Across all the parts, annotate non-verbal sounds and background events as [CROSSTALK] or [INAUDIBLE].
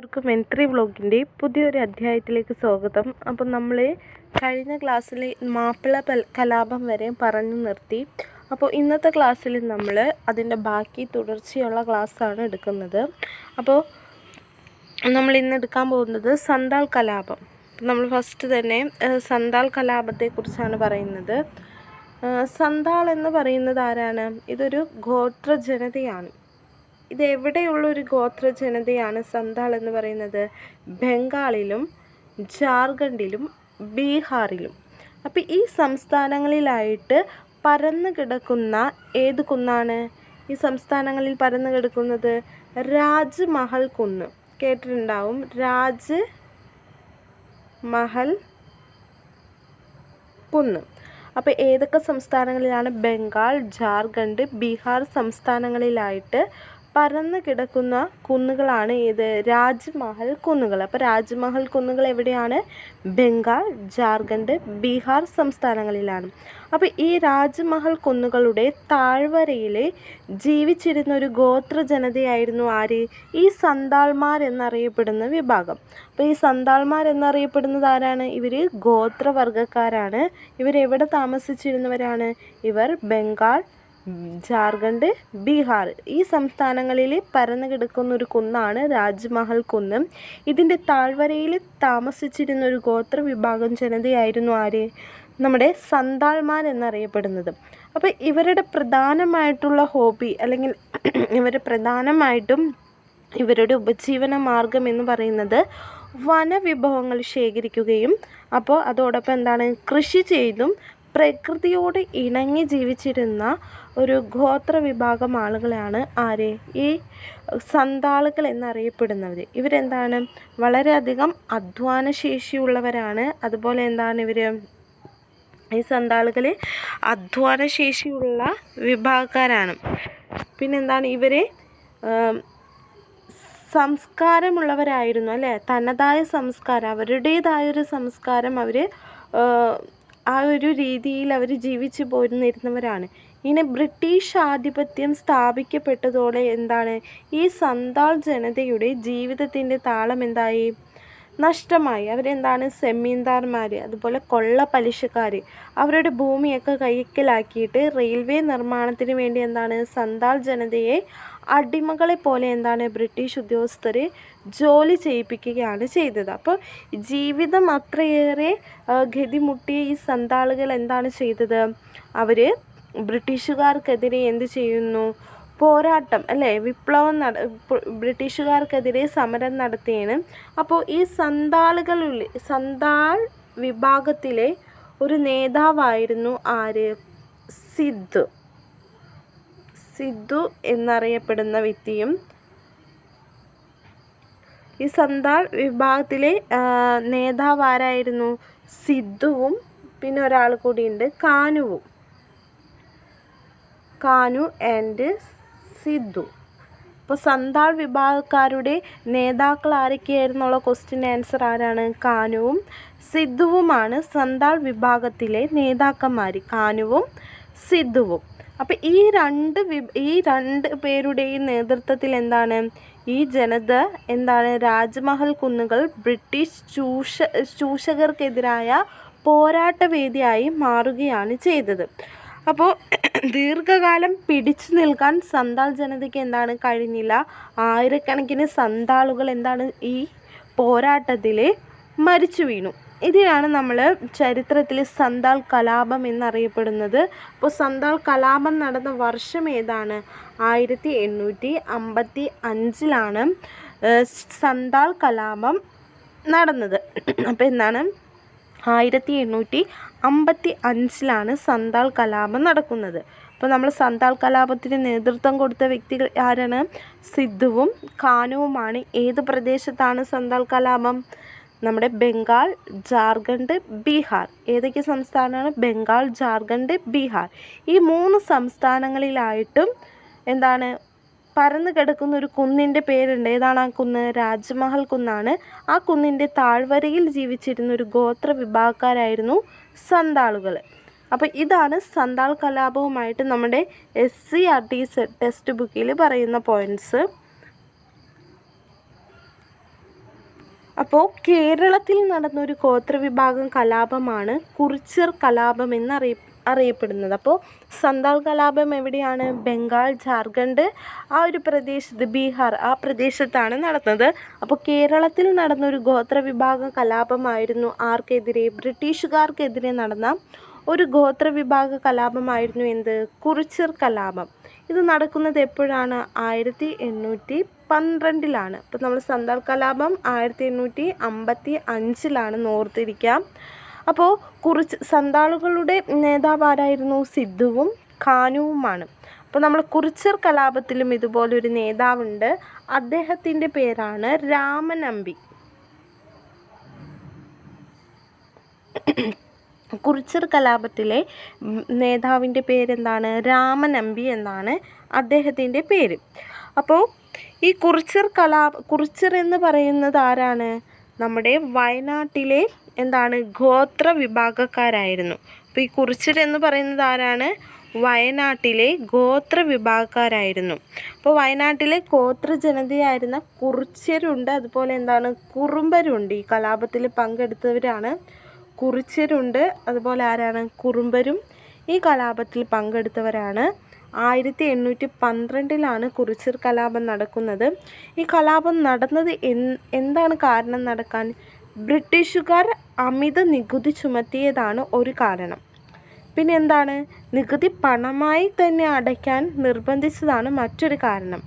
എല്ലാവർക്കും എൻട്രി വ്ളോഗിന്റെ പുതിയൊരു അധ്യായത്തിലേക്ക് സ്വാഗതം. അപ്പം നമ്മൾ കഴിഞ്ഞ ക്ലാസ്സിൽ മാപ്പിള കലാപം വരെ പറഞ്ഞു നിർത്തി. അപ്പോൾ ഇന്നത്തെ ക്ലാസ്സിൽ നമ്മൾ അതിന്റെ ബാക്കി തുടർച്ചയുള്ള ക്ലാസ്സാണ് എടുക്കുന്നത്. അപ്പോൾ നമ്മൾ ഇന്ന് എടുക്കാൻ പോകുന്നത് സന്താൾ കലാപം. നമ്മൾ ഫസ്റ്റ് തന്നെ സന്താൾ കലാപത്തെക്കുറിച്ചാണ് പറയുന്നത്. സന്താൾ എന്ന് പറയുന്നത് ആരാണ്? ഇതൊരു ഗോത്ര ജനതയാണ് ഇത് എവിടെയുള്ള ഒരു ഗോത്ര ജനതയാണ് സന്താൾ എന്ന് പറയുന്നത്? ബംഗാളിലും ജാർഖണ്ഡിലും ബീഹാറിലും. അപ്പോൾ ഈ സംസ്ഥാനങ്ങളിലായിട്ട് പരന്നു കിടക്കുന്ന ഏത് കുന്നാണ്? ഈ സംസ്ഥാനങ്ങളിൽ പരന്നു കിടക്കുന്നത് രാജ്മഹൽ കുന്ന്. കേട്ടിട്ടുണ്ടാവും? രാജ് മഹൽ കുന്ന്. അപ്പോൾ ഏതൊക്കെ സംസ്ഥാനങ്ങളിലാണ്? ബംഗാൾ ജാർഖണ്ഡ് ബീഹാർ സംസ്ഥാനങ്ങളിലായിട്ട് പരന്ന് കിടക്കുന്ന കുന്നുകളാണ് ഇത്. രാജ്മഹൽ കുന്നുകൾ. അപ്പോൾ രാജ്മഹൽ കുന്നുകൾ എവിടെയാണ്? ബംഗാൾ ജാർഖണ്ഡ് ബീഹാർ സംസ്ഥാനങ്ങളിലാണ്. അപ്പോൾ ഈ രാജ്മഹൽ കുന്നുകളുടെ താഴ്വരയിൽ ജീവിച്ചിരുന്ന ഒരു ഗോത്ര ജനതയായിരുന്നു ആര്? ഈ സന്താൾമാർ എന്നറിയപ്പെടുന്ന വിഭാഗം. അപ്പോൾ ഈ സന്താൾമാർ എന്നറിയപ്പെടുന്നത് ആരാണ്? ഇവർ ഗോത്രവർഗക്കാരാണ് ഇവരെവിടെ താമസിച്ചിരുന്നവരാണ്? ഇവർ ബംഗാൾ ജാർഖണ്ഡ് ബീഹാർ. ഈ സംസ്ഥാനങ്ങളിൽ പരന്നു കിടക്കുന്ന ഒരു കുന്നാണ് രാജ്മഹൽ കുന്ന്. ഇതിന്റെ താഴ്വരയിൽ താമസിച്ചിരുന്ന ഒരു ഗോത്ര വിഭാഗം ജനതയായിരുന്നു ആര്? നമ്മുടെ സന്താൾമാർ എന്നറിയപ്പെടുന്നത്. അപ്പോൾ ഇവരുടെ പ്രധാനമായിട്ടുള്ള ഹോബി അല്ലെങ്കിൽ [CLEARS THROAT] ഇവർ പ്രധാനമായിട്ടും ഇവരുടെ ഉപജീവന മാർഗം എന്ന് പറയുന്നത് വനവിഭവങ്ങൾ ശേഖരിക്കുകയും അപ്പോൾ അതോടൊപ്പം എന്താണ്? കൃഷി ചെയ്തും പ്രകൃതിയോട് ഇണങ്ങി ജീവിച്ചിരുന്ന ഒരു ഗോത്ര വിഭാഗം ആളുകളാണ് ആര്? ഈ സന്താളുകൾ എന്നറിയപ്പെടുന്നവർ ഇവരെന്താണ്? വളരെയധികം അധ്വാന ശേഷിയുള്ളവരാണ് അതുപോലെ എന്താണ് ഇവർ ഈ സന്താളുകൾ അധ്വാന ശേഷിയുള്ള വിഭാഗക്കാരാണ്. പിന്നെന്താണ് ഇവരെ? സംസ്കാരമുള്ളവരായിരുന്നു അല്ലേ? തനതായ സംസ്കാരം അവരുടേതായൊരു സംസ്കാരം അവർ ആ ഒരു രീതിയിൽ അവർ ജീവിച്ചു പോരുന്നിരുന്നവരാണ്. ഇങ്ങനെ ബ്രിട്ടീഷ് ആധിപത്യം സ്ഥാപിക്കപ്പെട്ടതോടെ എന്താണ്? ഈ സന്താൾ ജനതയുടെ ജീവിതത്തിന്റെ താളം എന്തായി? നഷ്ടമായി. അവരെന്താണ്? സെമീന്ദാർമാർ അതുപോലെ കൊള്ള പലിശക്കാർ അവരുടെ ഭൂമിയൊക്കെ കൈക്കലാക്കിയിട്ട് റെയിൽവേ നിർമ്മാണത്തിന് വേണ്ടി എന്താണ്? സന്താൾ ജനതയെ അടിമകളെ പോലെ എന്താണ്? ബ്രിട്ടീഷ് ഉദ്യോഗസ്ഥർ ജോലി ചെയ്യിപ്പിക്കുകയാണ് ചെയ്തത്. അപ്പോൾ ജീവിതം അത്രയേറെ ഗതിമുട്ടിയ ഈ സന്താളുകൾ എന്താണ് ചെയ്തത്? അവർ ബ്രിട്ടീഷുകാർക്കെതിരെ എന്ത് ചെയ്യുന്നു? പോരാട്ടം അല്ലേ? വിപ്ലവം നട ബ്രിട്ടീഷുകാർക്കെതിരെ സമരം നടത്തിയാണ്. അപ്പോൾ ഈ സന്താളുകളിൽ സന്താൾ വിഭാഗത്തിലെ ഒരു നേതാവായിരുന്നു ആര്? സിദ്ധു സിദ്ധു എന്നറിയപ്പെടുന്ന വ്യക്തിയും ഈ സന്താൾ വിഭാഗത്തിലെ നേതാവ് ആരായിരുന്നു സിദ്ധുവും പിന്നെ ഒരാൾ കൂടിയുണ്ട് കാനുവും. കാനു ആൻഡ് സിദ്ധു. അപ്പോൾ സന്താൾ വിഭാഗക്കാരുടെ നേതാക്കൾ ആരൊക്കെയായിരുന്നുള്ള ക്വസ്റ്റ്യൻ ആൻസർ ആരാണ്? കാനുവും സിദ്ധുവുമാണ് സന്താൾ വിഭാഗത്തിലെ നേതാക്കന്മാർ കാനുവും സിദ്ധുവും. അപ്പോൾ ഈ രണ്ട് ഈ രണ്ട് പേരുടെയും നേതൃത്വത്തിൽ എന്താണ്? ഈ ജനത എന്താണ്? രാജ്മഹൽ കുന്നുകൾ ബ്രിട്ടീഷ് ചൂഷ ചൂഷകർക്കെതിരായ പോരാട്ടവേദിയായി മാറുകയാണ് ചെയ്തത്. അപ്പോൾ ദീർഘകാലം പിടിച്ചു നിൽക്കാൻ സന്താൾ ജനതയ്ക്ക് എന്താണ് കഴിഞ്ഞില്ല? ആയിരക്കണക്കിന് സന്താളുകൾ എന്താണ് ഈ പോരാട്ടത്തിൽ മരിച്ചു വീണു. ഇതിനാണ് നമ്മൾ ചരിത്രത്തിൽ സന്താൾ കലാപം എന്നറിയപ്പെടുന്നത്. അപ്പോൾ സന്താൾ കലാപം നടന്ന വർഷം ഏതാണ്? ആയിരത്തി എണ്ണൂറ്റി അമ്പത്തി അഞ്ചിലാണ് സന്താൾ കലാപം നടന്നത്. അപ്പോൾ എന്താണ്? ആയിരത്തി എണ്ണൂറ്റി അമ്പത്തി അഞ്ചിലാണ് സന്താൾ കലാപം നടക്കുന്നത്. അപ്പോൾ നമ്മൾ സന്താൾ കലാപത്തിന് നേതൃത്വം കൊടുത്ത വ്യക്തികൾ ആരാണ്? സിദ്ധുവും കാനുവുമാണ്. ഏത് പ്രദേശത്താണ് സന്താൾ കലാപം? നമ്മുടെ ബംഗാൾ ജാർഖണ്ഡ് ബീഹാർ. ഏതൊക്കെ സംസ്ഥാനമാണ്? ബംഗാൾ ജാർഖണ്ഡ് ബീഹാർ. ഈ മൂന്ന് സംസ്ഥാനങ്ങളിലായിട്ടും എന്താണ്? പരന്നു കിടക്കുന്ന ഒരു കുന്നിന്റെ പേരുണ്ട്. ഏതാണ് ആ കുന്ന്? രാജ്മഹൽ കുന്നാണ്. ആ കുന്നിന്റെ താഴ്വരയിൽ ജീവിച്ചിരുന്ന ഒരു ഗോത്ര വിഭാഗക്കാരായിരുന്നു സന്താളുകൾ. അപ്പോൾ ഇതാണ് സന്താൾ കലാപവുമായിട്ട് നമ്മുടെ S C R T text ബുക്കിൽ പറയുന്ന പോയിന്റ്സ് അപ്പോൾ കേരളത്തിൽ നടന്നൊരു ഗോത്രവിഭാഗം കലാപമാണ് കുറിച്യർ കലാപം എന്നറിയ അറിയപ്പെടുന്നത്. അപ്പോൾ സന്താൾ കലാപം എവിടെയാണ്? ബംഗാൾ ജാർഖണ്ഡ് ആ ഒരു പ്രദേശത്ത് ബീഹാർ ആ പ്രദേശത്താണ് നടന്നത്. അപ്പോൾ കേരളത്തിൽ നടന്ന ഒരു ഗോത്ര ഗോത്രവിഭാഗ കലാപമായിരുന്നു ആർക്കെതിരെ ബ്രിട്ടീഷുകാർക്കെതിരെ നടന്ന ഒരു ഗോത്രവിഭാഗ കലാപമായിരുന്നു എന്ത്? കുറിച്ചിർ കലാപം. ഇത് നടക്കുന്നത് എപ്പോഴാണ്? ആയിരത്തി എണ്ണൂറ്റി പന്ത്രണ്ടിലാണ്. അപ്പോൾ നമ്മൾ സന്താൾ കലാപം ആയിരത്തി എണ്ണൂറ്റി അമ്പത്തി അഞ്ചിലാണ് ഓർത്തിരിക്കാം. അപ്പോൾ കുറിച്ച് സന്താളുകളുടെ നേതാവാരായിരുന്നു സിദ്ധുവും ഖാനുവുമാണ് അപ്പോൾ നമ്മൾ കുറിച്ചർ കലാപത്തിലും ഇതുപോലൊരു നേതാവുണ്ട്. അദ്ദേഹത്തിന്റെ പേരാണ് രാമനമ്പി. കുറിച്ചർ കലാപത്തിലെ നേതാവിന്റെ പേരെന്താണ്? രാമനമ്പി എന്നാണ് അദ്ദേഹത്തിന്റെ പേര്. അപ്പോൾ ഈ കുറിച്ചർ കലാ കുറിച്ചർ എന്ന് പറയുന്നത് ആരാണ്? നമ്മുടെ വയനാട്ടിലെ എന്താണ് ഗോത്ര വിഭാഗക്കാരായിരുന്നു അപ്പോൾ ഈ കുറിച്യർ എന്ന് പറയുന്നത് ആരാണ്? വയനാട്ടിലെ ഗോത്ര വിഭാഗക്കാരായിരുന്നു അപ്പോൾ വയനാട്ടിലെ ഗോത്ര ജനതയായിരുന്ന കുറിച്യരുണ്ട് അതുപോലെ എന്താണ് കുറുമ്പരുണ്ട്. ഈ കലാപത്തിൽ പങ്കെടുത്തവരാണ് കുറിച്യരുണ്ട് അതുപോലെ ആരാണ്? കുറുമ്പരും ഈ കലാപത്തിൽ പങ്കെടുത്തവരാണ്. ആയിരത്തി എണ്ണൂറ്റി പന്ത്രണ്ടിലാണ് കുറിച്യർ കലാപം നടക്കുന്നത്. ഈ കലാപം നടന്നത് എന്താണ് കാരണം നടക്കാൻ ബ്രിട്ടീഷുകാർ അമിത നികുതി ചുമത്തിയതാണ് ഒരു കാരണം. പിന്നെ എന്താണ്? നികുതി പണമായി തന്നെ അടയ്ക്കാൻ നിർബന്ധിച്ചതാണ് മറ്റൊരു കാരണം.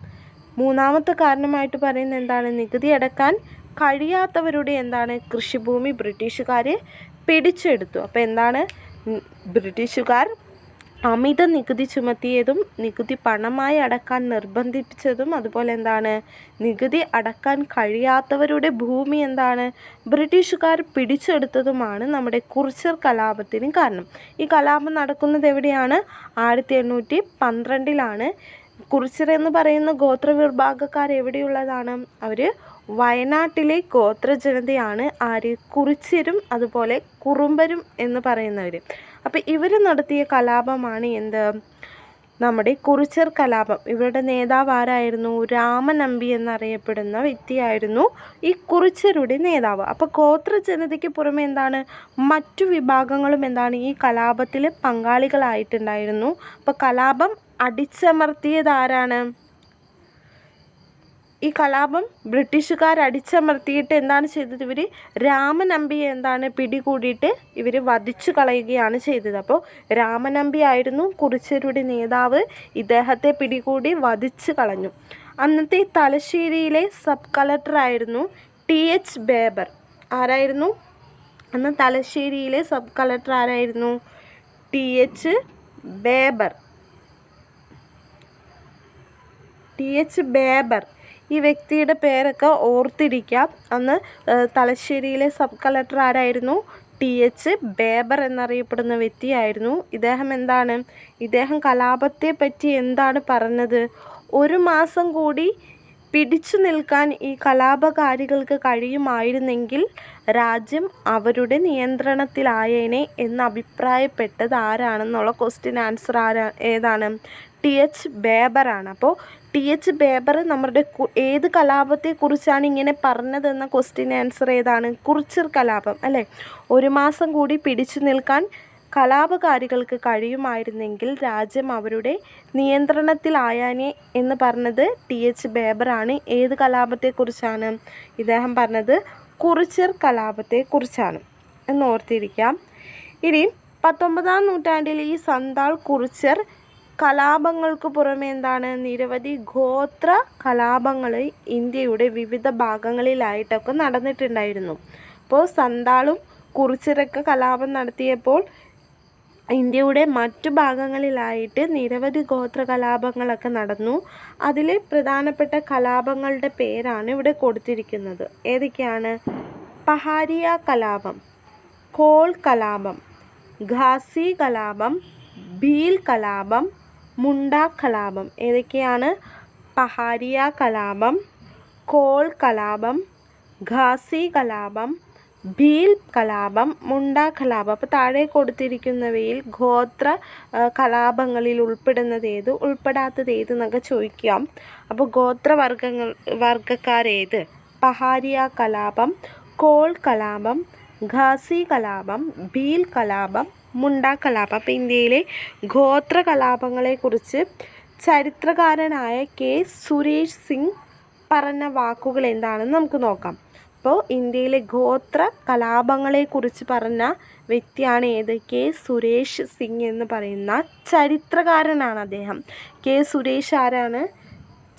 മൂന്നാമത്തെ കാരണമായിട്ട് പറയുന്നത് എന്താണ്? നികുതി അടക്കാൻ കഴിയാത്തവരുടെ എന്താണ്? കൃഷിഭൂമി ബ്രിട്ടീഷുകാർ പിടിച്ചെടുത്തു. അപ്പോൾ എന്താണ്? ബ്രിട്ടീഷുകാർ അമിത നികുതി ചുമത്തിയതും നികുതി പണമായി അടക്കാൻ നിർബന്ധിപ്പിച്ചതും അതുപോലെ എന്താണ്? നികുതി അടക്കാൻ കഴിയാത്തവരുടെ ഭൂമി എന്താണ്? ബ്രിട്ടീഷുകാർ പിടിച്ചെടുത്തതുമാണ് നമ്മുടെ കുറിച്ചർ കലാപത്തിന് കാരണം. ഈ കലാപം നടക്കുന്നത് എവിടെയാണ്? ആയിരത്തി എണ്ണൂറ്റി പന്ത്രണ്ടിലാണ്. കുറിച്ചർ എന്ന് പറയുന്ന ഗോത്ര വിഭാഗക്കാർ എവിടെയുള്ളതാണ്? അവർ വയനാട്ടിലെ ഗോത്ര ജനതയാണ്. ആര്? കുറിച്യരും അതുപോലെ കുറുമ്പരും എന്ന് പറയുന്നവർ അപ്പോൾ ഇവർ നടത്തിയ കലാപമാണ് എന്ത്? നമ്മുടെ കുറിച്ചർ കലാപം. ഇവരുടെ നേതാവ് ആരായിരുന്നു? രാമനമ്പി എന്നറിയപ്പെടുന്ന വ്യക്തിയായിരുന്നു ഈ കുറിച്ചരുടെ നേതാവ്. അപ്പോൾ ഗോത്ര ജനതയ്ക്ക് പുറമെ എന്താണ്? മറ്റു വിഭാഗങ്ങളും എന്താണ് ഈ കലാപത്തിൽ പങ്കാളികളായിട്ടുണ്ടായിരുന്നു. അപ്പോൾ കലാപം അടിച്ചമർത്തിയത് ആരാണ്? ഈ കലാപം ബ്രിട്ടീഷുകാർ അടിച്ചമർത്തിയിട്ട് എന്താണ് ചെയ്തത് ഇവർ രാമനമ്പിയെ എന്താണ് പിടികൂടിയിട്ട് ഇവർ വധിച്ചു കളയുകയാണ് ചെയ്തത്. അപ്പോൾ രാമനമ്പി ആയിരുന്നു കുറിച്യരുടെ നേതാവ്. ഇദ്ദേഹത്തെ പിടികൂടി വധിച്ചു കളഞ്ഞു. അന്നത്തെ തലശ്ശേരിയിലെ സബ് കളക്ടറായിരുന്നു ടി എച്ച് ബേബർ. ആരായിരുന്നു? അന്ന് തലശ്ശേരിയിലെ സബ് കളക്ടർ ആരായിരുന്നു? T H Baber. T H Baber. ഈ വ്യക്തിയുടെ പേരൊക്കെ ഓർത്തിരിക്കാം. അന്ന് തലശ്ശേരിയിലെ സബ് കളക്ടർ ആരായിരുന്നു? ടി എച്ച് ബേബർ എന്നറിയപ്പെടുന്ന വ്യക്തിയായിരുന്നു. ഇദ്ദേഹം എന്താണ്? ഇദ്ദേഹം കലാപത്തെ പറ്റി എന്താണ് പറഞ്ഞത്? ഒരു മാസം കൂടി പിടിച്ചു നിൽക്കാൻ ഈ കലാപകാരികൾക്ക് കഴിയുമായിരുന്നെങ്കിൽ രാജ്യം അവരുടെ നിയന്ത്രണത്തിലായേനെ എന്ന് അഭിപ്രായപ്പെട്ടത് ആരാണെന്നുള്ള ക്വസ്റ്റ്യൻ ആൻസർ ആരാ ഏതാണ്? ടി എച്ച് ബേബറാണ്. അപ്പോൾ ടി എച്ച് ബേബർ നമ്മുടെ ഏത് കലാപത്തെക്കുറിച്ചാണ് ഇങ്ങനെ പറഞ്ഞതെന്ന ക്വസ്റ്റ്യൻ ആൻസർ ഏതാണ്? കുറിച്ചിർ കലാപം അല്ലേ? ഒരു മാസം കൂടി പിടിച്ചു നിൽക്കാൻ കലാപകാരികൾക്ക് കഴിയുമായിരുന്നെങ്കിൽ രാജ്യം അവരുടെ നിയന്ത്രണത്തിലായാനെ എന്ന് പറഞ്ഞത് ടി എച്ച് ബേബറാണ് ഏത് കലാപത്തെക്കുറിച്ചാണ്? ഇദ്ദേഹം പറഞ്ഞത് കുറിച്ചിർ കലാപത്തെക്കുറിച്ചാണ്. എന്ന് ഓർത്തിരിക്കാം. ഇനി പത്തൊമ്പതാം നൂറ്റാണ്ടിൽ ഈ സന്താൾ കുറിച്യർ കലാപങ്ങൾക്ക് പുറമെ എന്താണ് നിരവധി ഗോത്ര കലാപങ്ങൾ ഇന്ത്യയുടെ വിവിധ ഭാഗങ്ങളിലായിട്ടൊക്കെ നടന്നിട്ടുണ്ടായിരുന്നു. അപ്പോൾ സന്താളും കുറിച്ചിറക്ക കലാപം നടത്തിയപ്പോൾ ഇന്ത്യയുടെ മറ്റു ഭാഗങ്ങളിലായിട്ട് നിരവധി ഗോത്ര കലാപങ്ങളൊക്കെ നടന്നു. അതിലെ പ്രധാനപ്പെട്ട കലാപങ്ങളുടെ പേരാണ് ഇവിടെ കൊടുത്തിരിക്കുന്നത്. ഏതൊക്കെയാണ്? പഹാരിയ കലാപം കോൾ കലാപം ഘാസി കലാപം ഭീൽ കലാപം മുണ്ട കലാപം ഏതൊക്കെയാണ്? പഹാരിയ കലാപം കോൾ കലാപം ഖാസി കലാപം ഭീൽ കലാപം മുണ്ട കലാപം അപ്പോൾ താഴെ കൊടുത്തിരിക്കുന്നവയിൽ ഗോത്ര കലാപങ്ങളിൽ ഉൾപ്പെടുന്നത് ഏത്? ഉൾപ്പെടാത്തത് ഏത് എന്നൊക്കെ ചോദിക്കാം. അപ്പോൾ ഗോത്രവർഗങ്ങൾ വർഗക്കാരേത്? പഹാരിയ കലാപം കോൾ കലാപം ഖാസി കലാപം ഭീൽ കലാപം മുണ്ട കലാപം. അപ്പോൾ ഇന്ത്യയിലെ ഗോത്ര കലാപങ്ങളെക്കുറിച്ച് ചരിത്രകാരനായ കെ സുരേഷ് സിംഗ് പറഞ്ഞ വാക്കുകൾ എന്താണെന്ന് നമുക്ക് നോക്കാം. അപ്പോൾ ഇന്ത്യയിലെ ഗോത്ര കലാപങ്ങളെക്കുറിച്ച് പറഞ്ഞ വ്യക്തിയാണ് ഏത്? കെ സുരേഷ് സിംഗ് എന്ന് പറയുന്ന ചരിത്രകാരനാണ് അദ്ദേഹം. കെ സുരേഷ് ആരാണ്?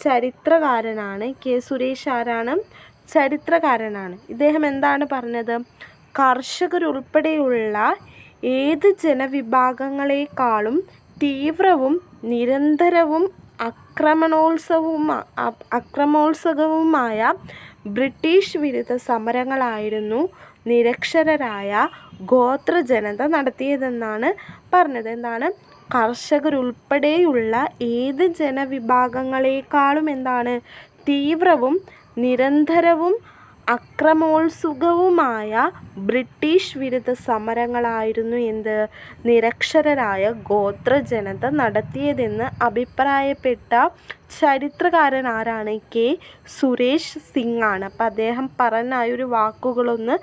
ചരിത്രകാരനാണ്. കെ സുരേഷ് ആരാണ്? ചരിത്രകാരനാണ്. ഇദ്ദേഹം എന്താണ് പറഞ്ഞത്? കർഷകരുൾപ്പെടെയുള്ള ഏത് ജനവിഭാഗങ്ങളെക്കാളും തീവ്രവും നിരന്തരവും അക്രമണോത്സവവും അക്രമോത്സുകവുമായ ബ്രിട്ടീഷ് വിരുദ്ധ സമരങ്ങളായിരുന്നു നിരക്ഷരരായ ഗോത്ര ജനത നടത്തിയതെന്നാണ് പറഞ്ഞത്. എന്താണ്? കർഷകരുൾപ്പെടെയുള്ള ഏത് ജനവിഭാഗങ്ങളെക്കാളും എന്താണ്? തീവ്രവും നിരന്തരവും അക്രമോത്സുകവുമായ ബ്രിട്ടീഷ് വിരുദ്ധ സമരങ്ങളായിരുന്നു എന്ത് നിരക്ഷരരായ ഗോത്ര ജനത നടത്തിയതെന്ന് അഭിപ്രായപ്പെട്ട ചരിത്രകാരൻ ആരാണ്? കെ. സുരേഷ് സിംഗ് ആണ് അപ്പം അദ്ദേഹം പറഞ്ഞ ഒരു വാക്കുകളൊന്ന്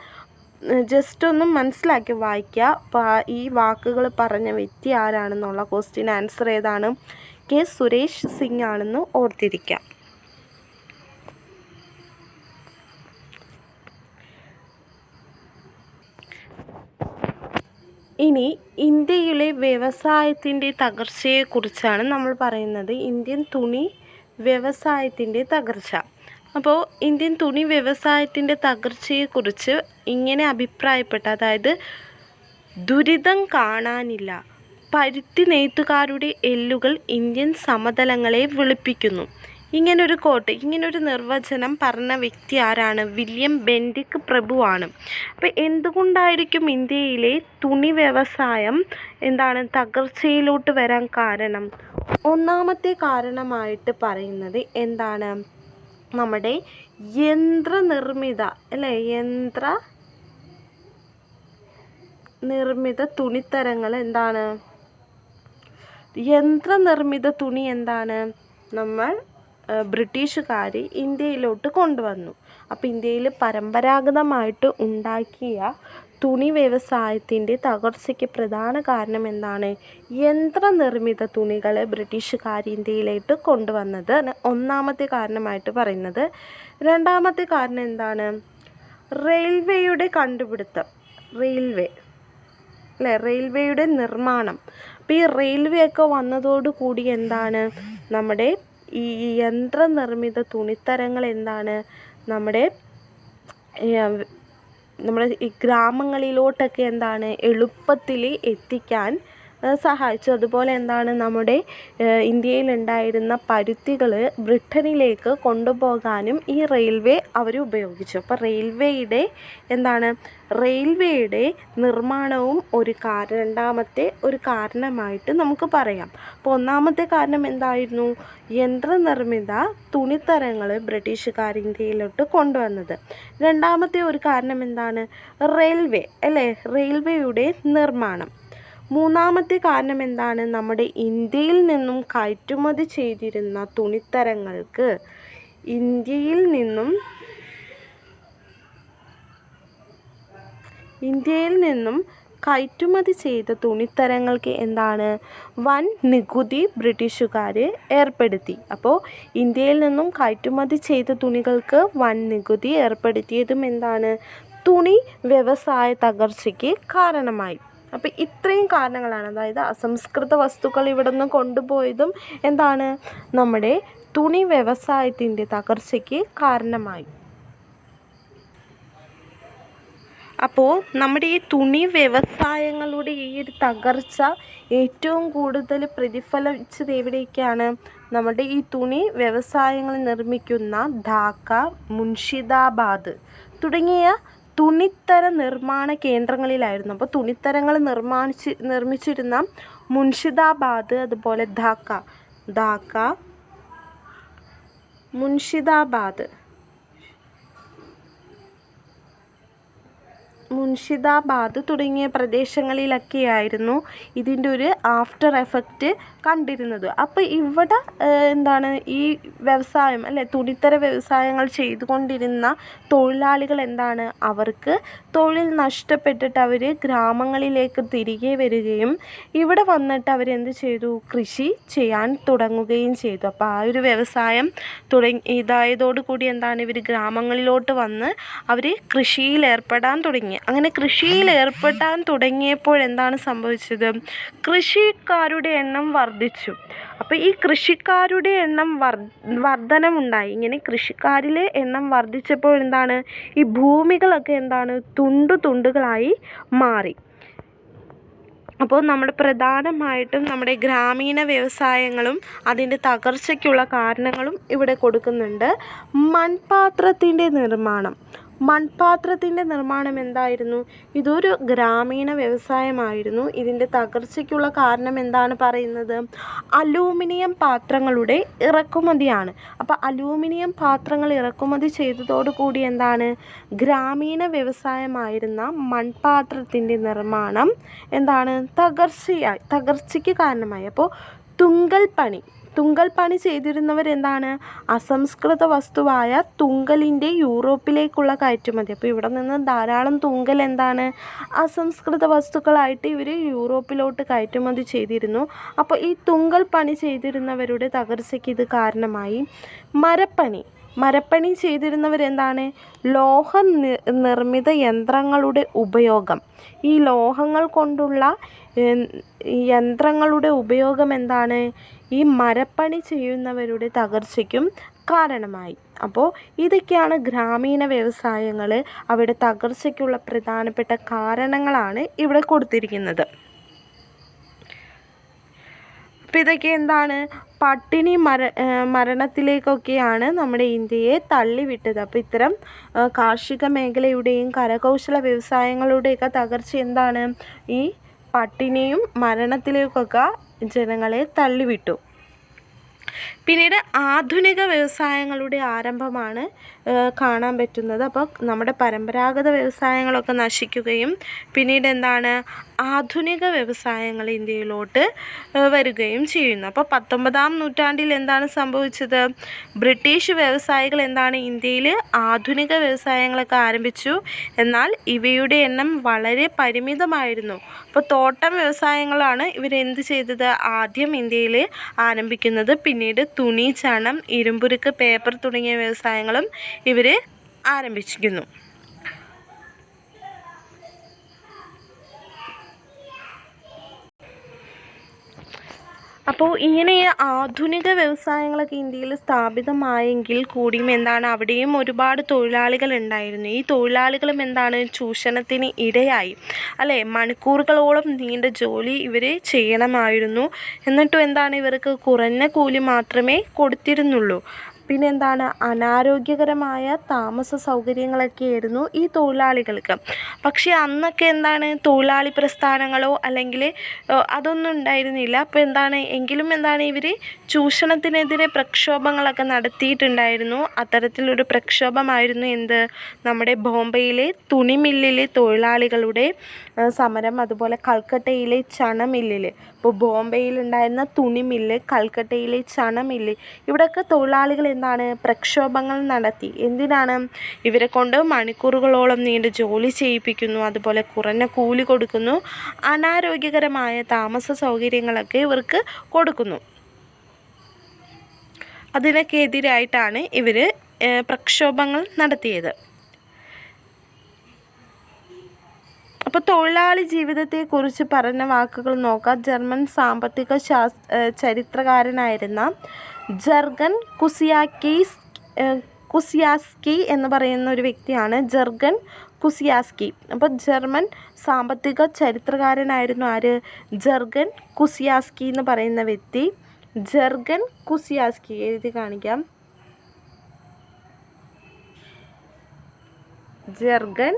ജസ്റ്റ് ഒന്ന് മനസ്സിലാക്കി വായിക്കുക അപ്പോൾ ഈ വാക്കുകൾ പറഞ്ഞ വ്യക്തി ആരാണെന്നുള്ള ക്വസ്റ്റ്യൻ ആൻസർ ഏതാണ്? കെ. സുരേഷ് സിംഗ് ആണെന്ന് ഓർത്തിരിക്കുക ഇനി ഇന്ത്യയിലെ വ്യവസായത്തിന്റെ തകർച്ചയെക്കുറിച്ചാണ് നമ്മൾ പറയുന്നത്. ഇന്ത്യൻ തുണി വ്യവസായത്തിന്റെ തകർച്ച. അപ്പോൾ ഇന്ത്യൻ തുണി വ്യവസായത്തിന്റെ തകർച്ചയെക്കുറിച്ച് ഇങ്ങനെ അഭിപ്രായപ്പെട്ട അതായത് ദുരിതം കാണാനില്ല പരുത്തി നെയ്ത്തുകാരുടെ എല്ലുകൾ ഇന്ത്യൻ സമതലങ്ങളെ വെളുപ്പിക്കുന്നു. ഇങ്ങനൊരു കോട്ട് ഇങ്ങനൊരു നിർവചനം പറഞ്ഞ വ്യക്തി ആരാണ്? വില്യം ബെൻഡിക് പ്രഭുവാണ്. അപ്പോൾ എന്തുകൊണ്ടായിരിക്കും ഇന്ത്യയിലെ തുണി വ്യവസായം എന്താണ് തകർച്ചയിലോട്ട് വരാൻ കാരണം? ഒന്നാമത്തെ കാരണമായിട്ട് പറയുന്നത് എന്താണ്? നമ്മുടെ യന്ത്രനിർമ്മിത അല്ലേ? യന്ത്ര നിർമ്മിത തുണിത്തരങ്ങൾ എന്താണ്? യന്ത്രനിർമ്മിത തുണി എന്താണ്? നമ്മൾ ബ്രിട്ടീഷുകാർ ഇന്ത്യയിലോട്ട് കൊണ്ടുവന്നു. അപ്പോൾ ഇന്ത്യയിൽ പരമ്പരാഗതമായിട്ട് ഉണ്ടാക്കിയ തുണി വ്യവസായത്തിന്റെ തകർച്ചയ്ക്ക് പ്രധാന കാരണം എന്താണ്? യന്ത്രനിർമ്മിത തുണികൾ ബ്രിട്ടീഷുകാർ ഇന്ത്യയിലേക്ക് കൊണ്ടുവന്നത് ഒന്നാമത്തെ കാരണമായിട്ട് പറയുന്നത്. രണ്ടാമത്തെ കാരണം എന്താണ്? റെയിൽവേയുടെ കണ്ടുപിടുത്തം. റെയിൽവേ. അല്ലേ? റെയിൽവേയുടെ നിർമ്മാണം. അപ്പോൾ ഈ റെയിൽവേ ഒക്കെ വന്നതോടുകൂടി എന്താണ്? നമ്മുടെ ഈ യന്ത്രനിർമ്മിത തുണിത്തരങ്ങൾ എന്താണ്? നമ്മുടെ നമ്മുടെ ഈ ഗ്രാമങ്ങളിലോട്ടൊക്കെ എന്താണ് എളുപ്പത്തിൽ എത്തിക്കാൻ സഹായിച്ചു. അതുപോലെ എന്താണ് നമ്മുടെ ഇന്ത്യയിലുണ്ടായിരുന്ന പരുത്തികൾ ബ്രിട്ടനിലേക്ക് കൊണ്ടുപോകാനും ഈ റെയിൽവേ അവർ ഉപയോഗിച്ചു. അപ്പോൾ റെയിൽവേയുടെ എന്താണ് റെയിൽവേയുടെ നിർമ്മാണവും ഒരു കാര രണ്ടാമത്തെ ഒരു കാരണമായിട്ട് നമുക്ക് പറയാം. അപ്പോൾ ഒന്നാമത്തെ കാരണം എന്തായിരുന്നു? യന്ത്രനിർമ്മിത തുണിത്തരങ്ങൾ ബ്രിട്ടീഷുകാർ ഇന്ത്യയിലോട്ട് കൊണ്ടുവന്നത്. രണ്ടാമത്തെ ഒരു കാരണം എന്താണ്? റെയിൽവേ അല്ലേ? റെയിൽവേയുടെ നിർമ്മാണം. മൂന്നാമത്തെ കാരണം എന്താണ്? നമ്മുടെ ഇന്ത്യയിൽ നിന്നും കയറ്റുമതി ചെയ്തിരുന്ന തുണിത്തരങ്ങൾക്ക് ഇന്ത്യയിൽ നിന്നും ഇന്ത്യയിൽ നിന്നും കയറ്റുമതി ചെയ്ത തുണിത്തരങ്ങൾക്ക് എന്താണ്? വൻ നികുതി ബ്രിട്ടീഷുകാർ ഏർപ്പെടുത്തി. അപ്പോൾ ഇന്ത്യയിൽ നിന്നും കയറ്റുമതി ചെയ്ത തുണികൾക്ക് വൻ നികുതി ഏർപ്പെടുത്തിയതും എന്താണ്? തുണി വ്യവസായ തകർച്ചയ്ക്ക് കാരണമായി. അപ്പോൾ ഇത്രയും കാരണങ്ങളാണ് അതായത് അസംസ്കൃത വസ്തുക്കൾ ഇവിടെ നിന്ന് കൊണ്ടുപോയതും എന്താണ്? നമ്മുടെ തുണി വ്യവസായത്തിന്റെ തകർച്ചയ്ക്ക് കാരണമായി. അപ്പോൾ നമ്മുടെ ഈ തുണി വ്യവസായങ്ങളുടെ ഈ ഒരു തകർച്ച ഏറ്റവും കൂടുതൽ പ്രതിഫലിച്ചത് എവിടേക്കാണ് നമ്മുടെ ഈ തുണി വ്യവസായങ്ങൾ നിർമ്മിക്കുന്ന ധാക്ക മുൻഷിദാബാദ് തുടങ്ങിയ തുണിത്തര നിർമ്മാണ കേന്ദ്രങ്ങളിലായിരുന്നു. അപ്പോൾ തുണിത്തരങ്ങൾ നിർമ്മാണിച്ച് നിർമ്മിച്ചിരുന്ന മുൻഷിദാബാദ് അതുപോലെ ധാക്ക ധാക്ക മുൻഷിദാബാദ്. മുൻഷിദാബാദ് തുടങ്ങിയ പ്രദേശങ്ങളിലൊക്കെയായിരുന്നു ഇതിന്റെ ഒരു ആഫ്റ്റർ എഫക്റ്റ് കണ്ടിരുന്നത്. അപ്പോൾ ഇവിടെ എന്താണ് ഈ വ്യവസായം അല്ലെ തുണിത്തര വ്യവസായങ്ങൾ ചെയ്തുകൊണ്ടിരുന്ന തൊഴിലാളികൾ എന്താണ്? അവർക്ക് തൊഴിൽ നഷ്ടപ്പെട്ടിട്ട് അവർ ഗ്രാമങ്ങളിലേക്ക് തിരികെ വരികയും ഇവിടെ വന്നിട്ട് അവരെന്ത് ചെയ്തു? കൃഷി ചെയ്യാൻ തുടങ്ങുകയും ചെയ്തു. അപ്പോൾ ആ ഒരു വ്യവസായം തുടങ്ങി ഇതായതോടുകൂടി എന്താണ് ഇവർ ഗ്രാമങ്ങളിലോട്ട് വന്ന് അവർ കൃഷിയിൽ ഏർപ്പെടാൻ തുടങ്ങി. അങ്ങനെ കൃഷിയിൽ ഏർപ്പെടാൻ തുടങ്ങിയപ്പോൾ എന്താണ് സംഭവിച്ചത്? കൃഷിക്കാരുടെ എണ്ണം വർദ്ധിച്ചു. അപ്പോൾ ഈ കൃഷിക്കാരുടെ എണ്ണം വർ വർധനമുണ്ടായി. ഇങ്ങനെ കൃഷിക്കാരിലെ എണ്ണം വർദ്ധിച്ചപ്പോൾ എന്താണ്? ഈ ഭൂമികളൊക്കെ എന്താണ്? തുണ്ടു തുണ്ടുകളായി മാറി. അപ്പോൾ നമ്മുടെ പ്രധാനമായിട്ടും നമ്മുടെ ഗ്രാമീണ വ്യവസായങ്ങളും അതിന്റെ തകർച്ചയ്ക്കുള്ള കാരണങ്ങളും ഇവിടെ കൊടുക്കുന്നുണ്ട്. മൺപാത്രത്തിന്റെ നിർമ്മാണം. മൺപാത്രത്തിന്റെ നിർമ്മാണം എന്തായിരുന്നു? ഇതൊരു ഗ്രാമീണ വ്യവസായമായിരുന്നു. ഇതിന്റെ തകർച്ചയ്ക്കുള്ള കാരണം എന്താണ് പറയുന്നത്? അലൂമിനിയം പാത്രങ്ങളുടെ ഇറക്കുമതിയാണ്. അപ്പോൾ അലൂമിനിയം പാത്രങ്ങൾ ഇറക്കുമതി ചെയ്തതോടുകൂടി എന്താണ്? ഗ്രാമീണ വ്യവസായമായിരുന്ന മൺപാത്രത്തിന്റെ നിർമ്മാണം എന്താണ്? തകർച്ചയായി തകർച്ചയ്ക്ക് കാരണമായി. അപ്പോൾ തുങ്കൽ പണി തുങ്കൽ പണി ചെയ്തിരുന്നവർ എന്താണ് അസംസ്കൃത വസ്തുവായ തുങ്കലിന്റെ യൂറോപ്പിലേക്കുള്ള കയറ്റുമതി. അപ്പോൾ ഇവിടെ നിന്ന് ധാരാളം തുങ്കൽ എന്താണ്? അസംസ്കൃത വസ്തുക്കളായിട്ട് ഇവർ യൂറോപ്പിലോട്ട് കയറ്റുമതി ചെയ്തിരുന്നു. അപ്പോൾ ഈ തുങ്കൽ പണി ചെയ്തിരുന്നവരുടെ തകർച്ചയ്ക്ക് ഇത് കാരണമായി. മരപ്പണി. മരപ്പണി ചെയ്തിരുന്നവരെന്താണ്? ലോഹ നിർമ്മിത യന്ത്രങ്ങളുടെ ഉപയോഗം. ഈ ലോഹങ്ങൾ കൊണ്ടുള്ള യന്ത്രങ്ങളുടെ ഉപയോഗം എന്താണ് ഈ മരപ്പണി ചെയ്യുന്നവരുടെ തകർച്ചയ്ക്കും കാരണമായി. അപ്പോൾ ഇതൊക്കെയാണ് ഗ്രാമീണ വ്യവസായങ്ങൾ അവിടെ തകർച്ചയ്ക്കുള്ള പ്രധാനപ്പെട്ട കാരണങ്ങളാണ് ഇവിടെ കൊടുത്തിരിക്കുന്നത്. അപ്പോൾ ഇതൊക്കെ എന്താണ്? പട്ടിണി മര മരണത്തിലേക്കൊക്കെയാണ് നമ്മുടെ ഇന്ത്യയെ തള്ളിവിട്ടത്. അപ്പോൾ ഇത്തരം കാർഷിക മേഖലയുടെയും കരകൗശല വ്യവസായങ്ങളുടെയൊക്കെ തകർച്ച എന്താണ്? ഈ പട്ടിണിയും മരണത്തിലേക്കൊക്കെ ജനങ്ങളെ തള്ളിവിട്ടു. പിന്നീട് ആധുനിക വ്യവസായങ്ങളുടെ ആരംഭമാണ് കാണാൻ പറ്റുന്നത്. അപ്പോൾ നമ്മുടെ പരമ്പരാഗത വ്യവസായങ്ങളൊക്കെ നശിക്കുകയും പിന്നീട് എന്താണ് ആധുനിക വ്യവസായങ്ങൾ ഇന്ത്യയിലോട്ട് വരികയും ചെയ്യുന്നു. അപ്പോൾ പത്തൊമ്പതാം നൂറ്റാണ്ടിൽ എന്താണ് സംഭവിച്ചത്? ബ്രിട്ടീഷ് വ്യവസായികൾ എന്താണ് ഇന്ത്യയിൽ ആധുനിക വ്യവസായങ്ങളൊക്കെ ആരംഭിച്ചു. എന്നാൽ ഇവയുടെ എണ്ണം വളരെ പരിമിതമായിരുന്നു. അപ്പോൾ തോട്ടം വ്യവസായങ്ങളാണ് ഇവരെന്ത് ചെയ്തത്? ആദ്യം ഇന്ത്യയിൽ ആരംഭിക്കുന്നത്. പിന്നീട് തുണി ചണം ഇരുമ്പുരുക്ക് പേപ്പർ തുടങ്ങിയ വ്യവസായങ്ങളും ഇവർ ആരംഭിച്ചിരിക്കുന്നു. അപ്പോൾ ഇങ്ങനെ ആധുനിക വ്യവസായങ്ങളൊക്കെ ഇന്ത്യയിൽ സ്ഥാപിതമായെങ്കിൽ കൂടിയും എന്താണ് അവിടെയും ഒരുപാട് തൊഴിലാളികൾ ഉണ്ടായിരുന്നു. ഈ തൊഴിലാളികളും എന്താണ് ചൂഷണത്തിന് ഇടയായി അല്ലേ? മണിക്കൂറുകളോളം നീണ്ട ജോലി ഇവർ ചെയ്യണമായിരുന്നു. എന്നിട്ടും എന്താണ് ഇവർക്ക് കുറഞ്ഞ കൂലി മാത്രമേ കൊടുത്തിരുന്നുള്ളൂ. പിന്നെ എന്താണ് അനാരോഗ്യകരമായ താമസ സൗകര്യങ്ങളൊക്കെ ആയിരുന്നു ഈ തൊഴിലാളികൾക്ക്. പക്ഷേ അന്നൊക്കെ എന്താണ്? തൊഴിലാളി പ്രസ്ഥാനങ്ങളോ അല്ലെങ്കിൽ അതൊന്നും ഉണ്ടായിരുന്നില്ല. അപ്പോൾ എന്താണ്? എങ്കിലും എന്താണ് ഇവർ ചൂഷണത്തിനെതിരെ പ്രക്ഷോഭങ്ങളൊക്കെ നടത്തിയിട്ടുണ്ടായിരുന്നു. അത്തരത്തിലൊരു പ്രക്ഷോഭമായിരുന്നു എന്ത്? നമ്മുടെ ബോംബെയിലെ തുണിമില്ലിലെ തൊഴിലാളികളുടെ സമരം അതുപോലെ കൽക്കട്ടയിലെ ചണ മില്ലിൽ ഇപ്പോൾ ബോംബെയിൽ ഉണ്ടായിരുന്ന തുണി മില്ല് കൽക്കട്ടയിലെ ചണ മില്ല് ഇവിടെയൊക്കെ തൊഴിലാളികൾ എന്താണ് പ്രക്ഷോഭങ്ങൾ നടത്തി? എന്തിനാണ് ഇവരെ കൊണ്ട് മണിക്കൂറുകളോളം നീണ്ട് ജോലി ചെയ്യിപ്പിക്കുന്നു അതുപോലെ കുറഞ്ഞ കൂലി കൊടുക്കുന്നു അനാരോഗ്യകരമായ താമസ സൗകര്യങ്ങളൊക്കെ ഇവർക്ക് കൊടുക്കുന്നു? അതിനൊക്കെ എതിരായിട്ടാണ് ഇവർ പ്രക്ഷോഭങ്ങൾ നടത്തിയത്. അപ്പോൾ തൊഴിലാളി ജീവിതത്തെക്കുറിച്ച് പറഞ്ഞ വാക്കുകൾ നോക്കാം. ജർമ്മൻ സാമ്പത്തിക ശാസ് ചരിത്രകാരനായിരുന്ന ജർഗൻ കുസിയാക്കീസ് കുസിയാസ്കി എന്ന് പറയുന്ന ഒരു വ്യക്തിയാണ് ജർഗൻ കുസിയാസ്കി. അപ്പോൾ ജർമ്മൻ സാമ്പത്തിക ചരിത്രകാരനായിരുന്നു ആര്? ജർഗൻ കുസിയാസ്കി എന്ന് പറയുന്ന വ്യക്തി. ജർഗൻ കുസിയാസ്കി എഴുതി കാണിക്കാം. ജർഗൻ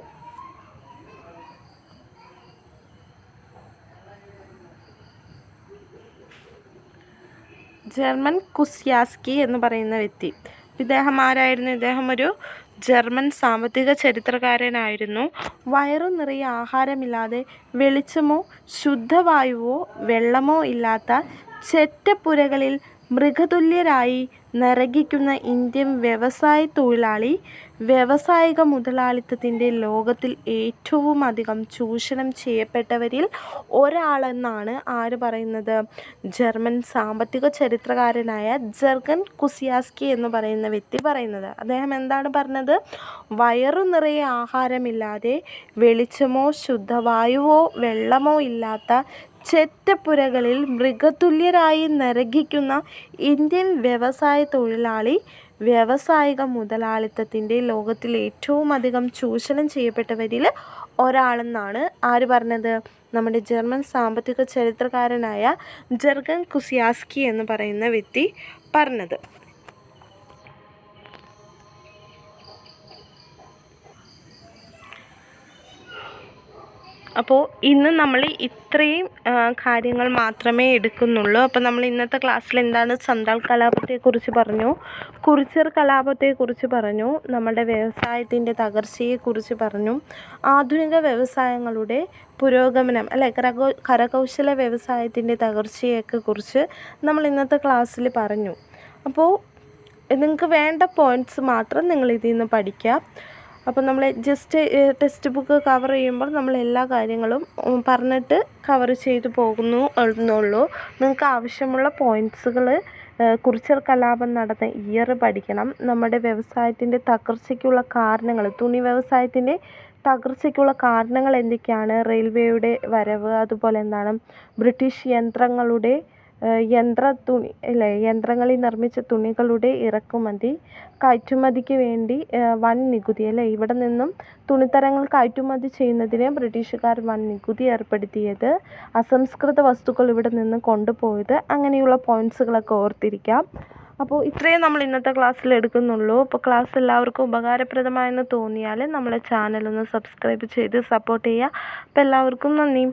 ജർമ്മൻ കുസ്യാസ്കി എന്ന് പറയുന്ന വ്യക്തി. ഇദ്ദേഹം ആരായിരുന്നു? ഇദ്ദേഹം ഒരു ജർമ്മൻ സാമ്പത്തിക ചരിത്രകാരനായിരുന്നു. വയറു നിറയെ ആഹാരമില്ലാതെ വെളിച്ചമോ ശുദ്ധവായുവോ വെള്ളമോ ഇല്ലാത്ത ചെറ്റപ്പുരകളിൽ മൃഗതുല്യരായി നരകിക്കുന്ന ഇന്ത്യൻ വ്യവസായ തൊഴിലാളി വ്യവസായിക മുതലാളിത്തത്തിന്റെ ലോകത്തിൽ ഏറ്റവും അധികം ചൂഷണം ചെയ്യപ്പെട്ടവരിൽ ഒരാളെന്നാണ് ആര് പറയുന്നത്? ജർമ്മൻ സാമ്പത്തിക ചരിത്രകാരനായ ജർഗൻ കുസിയാസ്കി എന്ന് പറയുന്ന വ്യക്തി പറയുന്നത്. അദ്ദേഹം എന്താണ് പറഞ്ഞത്? വയറു നിറയെ ആഹാരമില്ലാതെ വെളിച്ചമോ ശുദ്ധവായുവോ വെള്ളമോ ഇല്ലാത്ത ചെറ്റപ്പുരകളിൽ മൃഗതുല്യരായി നരകിക്കുന്ന ഇന്ത്യൻ വ്യവസായ തൊഴിലാളി വ്യാവസായിക മുതലാളിത്തത്തിന്റെ ലോകത്തിൽ ഏറ്റവും അധികം ചൂഷണം ചെയ്യപ്പെട്ടവരിൽ ഒരാളെന്നാണ് ആര് പറഞ്ഞത്? നമ്മുടെ ജർമ്മൻ സാമ്പത്തിക ചരിത്രകാരനായ ജർഗൻ കുസിയാസ്കി എന്ന് പറയുന്ന വ്യക്തി പറഞ്ഞത്. അപ്പോൾ ഇന്ന് നമ്മൾ ഇത്രയും കാര്യങ്ങൾ മാത്രമേ എടുക്കുന്നുള്ളൂ. അപ്പോൾ നമ്മൾ ഇന്നത്തെ ക്ലാസ്സിൽ എന്താണ് സന്താൾ കലാപത്തെക്കുറിച്ച് പറഞ്ഞു കുറിച്ചർ കലാപത്തെക്കുറിച്ച് പറഞ്ഞു നമ്മുടെ വ്യവസായത്തിന്റെ തകർച്ചയെക്കുറിച്ച് പറഞ്ഞു ആധുനിക വ്യവസായങ്ങളുടെ പുരോഗമനം അല്ലെ കരകൗ കരകൗശല വ്യവസായത്തിന്റെ തകർച്ചയൊക്കെ കുറിച്ച് നമ്മൾ ഇന്നത്തെ ക്ലാസ്സിൽ പറഞ്ഞു. അപ്പോൾ നിങ്ങൾക്ക് വേണ്ട പോയിന്റ്സ് മാത്രം നിങ്ങൾ ഇതിൽ നിന്ന് പഠിക്കുക അപ്പോൾ നമ്മൾ ജസ്റ്റ് ടെക്സ്റ്റ് ബുക്ക് കവർ ചെയ്യുമ്പോൾ നമ്മൾ എല്ലാ കാര്യങ്ങളും പറഞ്ഞിട്ട് കവർ ചെയ്തു പോകുന്നു എന്നുള്ളൂ. നിങ്ങൾക്ക് ആവശ്യമുള്ള പോയിന്റ്സുകൾ കുറിച്ചൽ കലാപം നടന്ന ഇയർ പഠിക്കണം. നമ്മുടെ വ്യവസായത്തിന്റെ തകർച്ചയ്ക്കുള്ള കാരണങ്ങൾ തുണി വ്യവസായത്തിന്റെ തകർച്ചയ്ക്കുള്ള കാരണങ്ങൾ എന്തൊക്കെയാണ്? റെയിൽവേയുടെ വരവ് അതുപോലെ എന്താണ്? ബ്രിട്ടീഷ് യന്ത്രങ്ങളുടെ യന്ത്ര തുണി അല്ല യന്ത്രങ്ങളിൽ നിർമ്മിച്ച തുണികളുടെ ഇറക്കുമതി കയറ്റുമതിക്ക് വേണ്ടി വൻ നികുതി അല്ലേ ഇവിടെ നിന്നും തുണിത്തരങ്ങൾ കയറ്റുമതി ചെയ്യുന്നതിന് ബ്രിട്ടീഷുകാർ വൻ നികുതി ഏർപ്പെടുത്തിയത് അസംസ്കൃത വസ്തുക്കൾ ഇവിടെ നിന്ന് കൊണ്ടുപോയത് അങ്ങനെയുള്ള പോയിന്റ്സുകളൊക്കെ ഓർത്തിരിക്കാം. അപ്പോൾ ഇത്രയും നമ്മൾ ഇന്നത്തെ ക്ലാസ്സിൽ എടുക്കുന്നുള്ളൂ. അപ്പോൾ ക്ലാസ് എല്ലാവർക്കും ഉപകാരപ്രദമായെന്ന് തോന്നിയാൽ നമ്മളെ ചാനൽ ഒന്ന് സബ്സ്ക്രൈബ് ചെയ്ത് സപ്പോർട്ട് ചെയ്യുക. അപ്പോൾ എല്ലാവർക്കും നന്ദി.